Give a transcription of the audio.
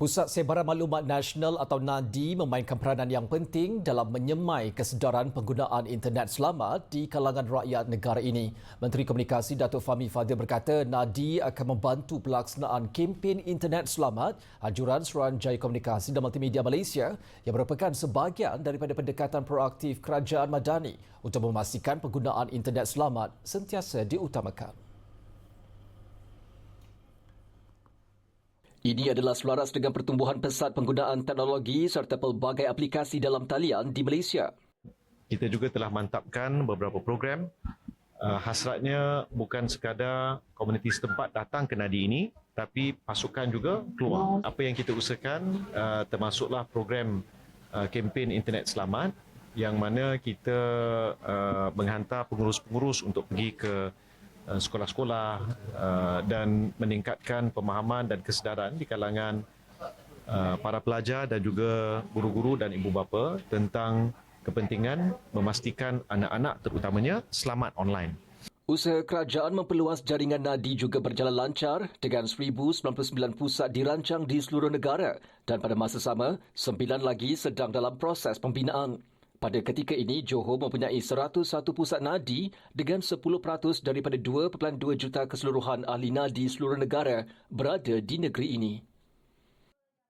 Pusat Sebaran Maklumat Nasional atau NADI memainkan peranan yang penting dalam menyemai kesedaran penggunaan internet selamat di kalangan rakyat negara ini. Menteri Komunikasi Datuk Fahmi Fadil berkata NADI akan membantu pelaksanaan kempen internet selamat anjuran Suruhanjaya Komunikasi dan Multimedia Malaysia yang merupakan sebahagian daripada pendekatan proaktif kerajaan madani untuk memastikan penggunaan internet selamat sentiasa diutamakan. Ini adalah selaras dengan pertumbuhan pesat penggunaan teknologi serta pelbagai aplikasi dalam talian di Malaysia. Kita juga telah mantapkan beberapa program. Uh, hasratnya bukan sekadar komuniti setempat datang ke nadi ini, tapi pasukan juga keluar. Apa yang kita usahakan uh, termasuklah program uh, kempen internet selamat yang mana kita menghantar pengurus-pengurus untuk pergi ke sekolah-sekolah uh, dan meningkatkan pemahaman dan kesedaran di kalangan uh, para pelajar dan juga guru-guru dan ibu bapa tentang kepentingan memastikan anak-anak terutamanya selamat online. Usaha kerajaan memperluas jaringan nadi juga berjalan lancar dengan 1099 pusat dirancang di seluruh negara dan pada masa sama, sembilan lagi sedang dalam proses pembinaan. Pada ketika ini, Johor mempunyai 101 pusat nadi dengan 10% daripada 2.2 juta keseluruhan ahli nadi seluruh negara berada di negeri ini.